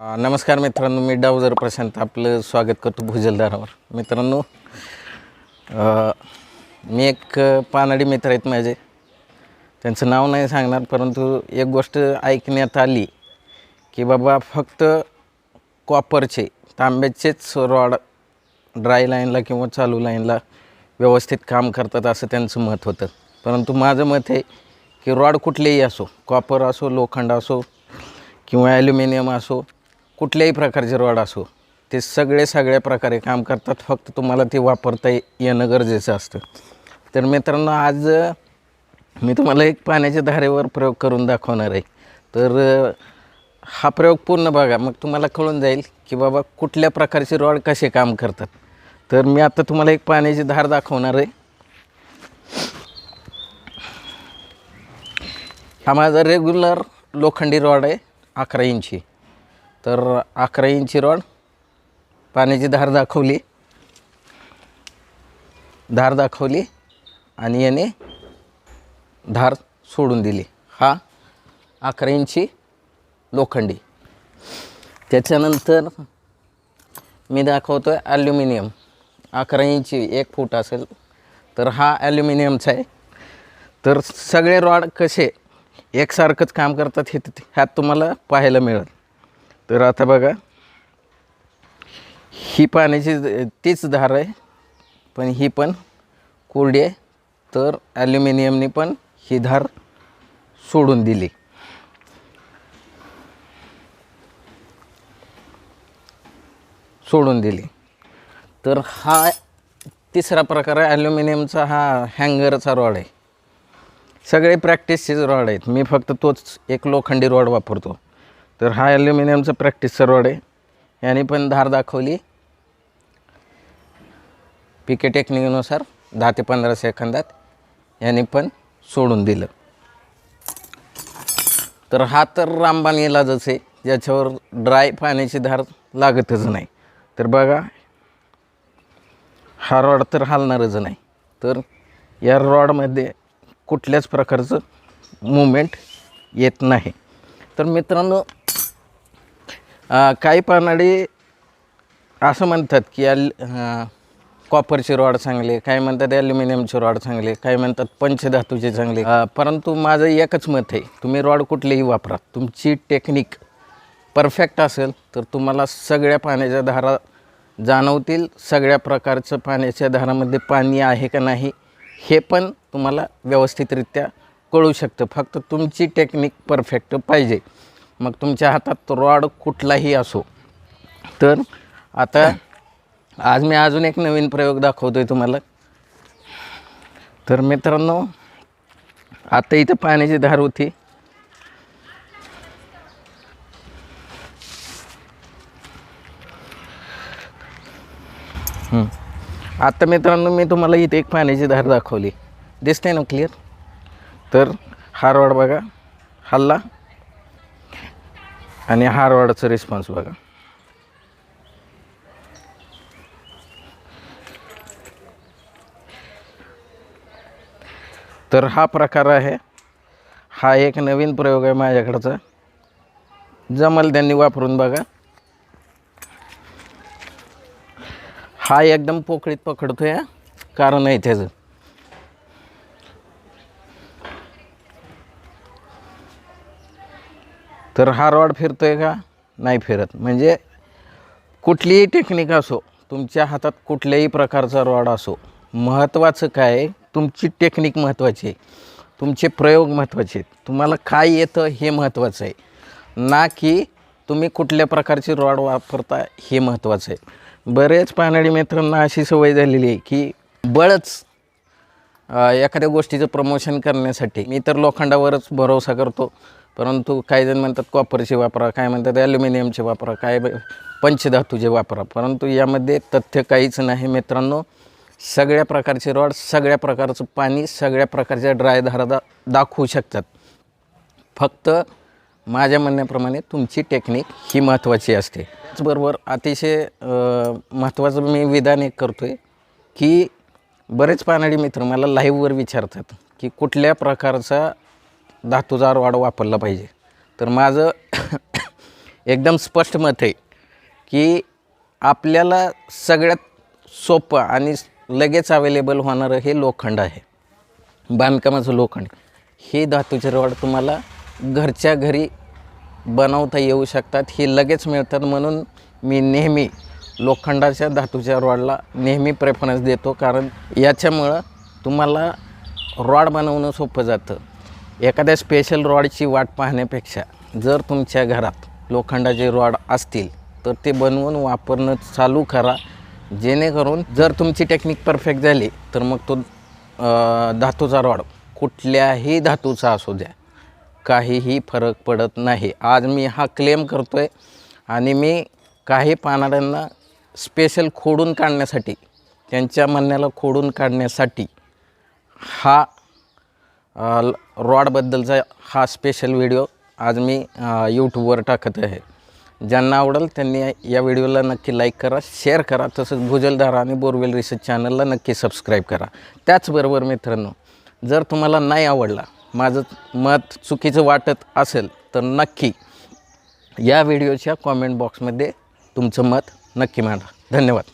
नमस्कार मित्रांनो मी डावजर प्रशांत आपलं स्वागत करतो भुजलदारावर. मित्रांनो मी एक पानाडी मित्र आहेत माझे. त्यांचं नाव नाही सांगणार परंतु एक गोष्ट ऐकण्यात आली की बाबा फक्त कॉपरचे तांब्याचेच रॉड ड्राय लाईनला किंवा चालू लाईनला व्यवस्थित काम करतात असं त्यांचं मत होतं. परंतु माझं मत आहे की रॉड कुठलेही असो कॉपर असो लोखंड असो किंवा ॲल्युमिनियम असो कुठल्याही प्रकारचे रॉड असो ते सगळे सगळ्या प्रकारे काम करतात. फक्त तुम्हाला ते वापरता येणं गरजेचं असतं. तर मित्रांनो आज मी तुम्हाला एक पाण्याच्या धारेवर प्रयोग करून दाखवणार आहे. तर हा प्रयोग पूर्ण बघा. मग तुम्हाला कळून जाईल की बाबा कुठल्या प्रकारचे रॉड कसे काम करतात. तर मी आता तुम्हाला एक पाण्याची धार दाखवणार आहे. हा माझा रेग्युलर लोखंडी रॉड आहे अकरा इंची. तर अकरा इंची रॉड पाण्याची धार दाखवली. धार दाखवली आणि याने धार सोडून दिली. हा अकरा इंची लोखंडी. त्याच्यानंतर मी दाखवतो आहे ॲल्युमिनियम अकरा इंची एक फूट असेल तर हा ॲल्युमिनियमचा आहे. तर सगळे रॉड कसे एकसारखंच काम करतात हे ह्यात तुम्हाला पाहायला मिळेल. तर आता बघा ही पाण्याची तीच धार आहे पण ही पण कोरडी आहे. तर ॲल्युमिनियमने पण ही धार सोडून दिली. सोडून दिली. तर हा तिसरा प्रकार आहे ॲल्युमिनियमचा हा हँगरचा रॉड आहे. सगळे प्रॅक्टिसचेच रॉड आहेत. मी फक्त तोच एक लोखंडी रॉड वापरतो. तर हा ॲल्युमिनियमचा प्रॅक्टिस रॉड आहे याने पण धार दाखवली. पिके टेक्निकनुसार दहा ते पंधरा सेकंदात याने पण सोडून दिलं. तर हा तर रामबाण इलाजच आहे. ज्याच्यावर ड्राय पाण्याची धार लागतच नाही. तर बघा हा रॉड तर हालणारच नाही. तर या रॉडमध्ये कुठल्याच प्रकारचं मुवमेंट येत नाही. तर मित्रांनो काही पानाडी असं म्हणतात की अल कॉपरचे रॉड चांगले काही म्हणतात ॲल्युमिनियमचे रॉड चांगले काही म्हणतात पंचधातूचे चांगले परंतु माझं एकच मत आहे तुम्ही रॉड कुठलेही वापरा तुमची टेक्निक परफेक्ट असेल तर तुम्हाला सगळ्या पाण्याच्या धारा जाणवतील सगळ्या प्रकारचं पाण्याच्या धारामध्ये पाणी आहे का नाही हे पण तुम्हाला व्यवस्थितरित्या कळू शकतं. फक्त तुमची टेक्निक परफेक्ट पाहिजे. मग तुमच्या हातात रॉड कुठलाही असो. तर आता आज मी अजून एक नवीन प्रयोग दाखवतो आहे तुम्हाला. तर मित्रांनो आता इथं पाण्याची धार होती. आता मित्रांनो मी तुम्हाला इथे एक पाण्याची धार दाखवली. दिसते ना क्लिअर तर हा रॉड बघा हल्ला. आणि हारवाडाचा रिस्पॉन्स बघा. तर हा प्रकार आहे. हा एक नवीन प्रयोग आहे माझ्याकडचा. जमल त्यांनी वापरून बघा. हा एकदम पोकळीत पकडतो आहे कारण आहे त्याचं. तर हा रॉड आहे का? नाही फिरत. म्हणजे कुठलीही टेक्निक असो तुमच्या हातात कुठल्याही प्रकारचा रॉड असो महत्त्वाचं काय? तुमची टेक्निक महत्त्वाची आहे. तुमचे प्रयोग महत्त्वाचे आहेत. तुम्हाला काय येतं हे महत्त्वाचं आहे. ना की तुम्ही कुठल्या प्रकारचे रॉड वापरता हे महत्त्वाचं आहे. बरेच पानाडी मित्रांना अशी सवय झालेली आहे की बळच एखाद्या गोष्टीचं प्रमोशन करण्यासाठी मी तर लोखंडावरच भरोसा करतो. परंतु काही जण म्हणतात कॉपरचे वापरा काय म्हणतात ॲल्युमिनियमचे वापरा काय पंचधातूचे वापरा. परंतु यामध्ये तथ्य काहीच नाही मित्रांनो. सगळ्या प्रकारचे रॉड सगळ्या प्रकारचं पाणी सगळ्या प्रकारच्या ड्राय धारा दा दाखवू शकतात. फक्त माझ्या म्हणण्याप्रमाणे तुमची टेक्निक ही महत्त्वाची असते. त्याचबरोबर अतिशय महत्त्वाचं मी विधान एक करतो आहे की बरेच पानाडी मित्र मला लाईव्हवर विचारतात की कुठल्या प्रकारचा धातूचा रॉड वापरला पाहिजे. तर माझं एकदम स्पष्ट मत आहे की आपल्याला सगळ्यात सोपं आणि लगेच अवेलेबल होणारं हे लोखंड आहे. बांधकामाचं लोखंड. हे धातूचे रॉड तुम्हाला घरच्या घरी बनवता येऊ शकतात. हे लगेच मिळतात म्हणून मी नेहमी लोखंडाच्या धातूच्या रॉडला नेहमी प्रेफरन्स देतो. कारण याच्यामुळं तुम्हाला रॉड बनवणं सोपं जातं. एखाद्या स्पेशल रॉडची वाट पाहण्यापेक्षा जर तुमच्या घरात लोखंडाचे रॉड असतील तर ते बनवून वापरणं चालू करा. जेणेकरून जर तुमची टेक्निक परफेक्ट झाली तर मग तो धातूचा रॉड कुठल्याही धातूचा असू द्या. काहीही फरक पडत नाही. आज मी हा क्लेम करतो आहे आणि मी काही पानाऱ्यांना स्पेशल खोडून काढण्यासाठी त्यांच्या म्हणण्याला खोडून काढण्यासाठी हा रॉडबद्दलचा हा स्पेशल व्हिडिओ आज मी यूट्यूबवर टाकत आहे. ज्यांना आवडेल त्यांनी या व्हिडिओला नक्की लाईक करा शेअर करा तसंच भुजलधारा आणि बोरवेल रिसर्च चॅनलला नक्की सबस्क्राईब करा. त्याचबरोबर मित्रांनो जर तुम्हाला नाही आवडला माझं मत चुकीचं वाटत असेल तर नक्की या व्हिडिओच्या कॉमेंट बॉक्समध्ये तुमचं मत नक्की मांडा. धन्यवाद.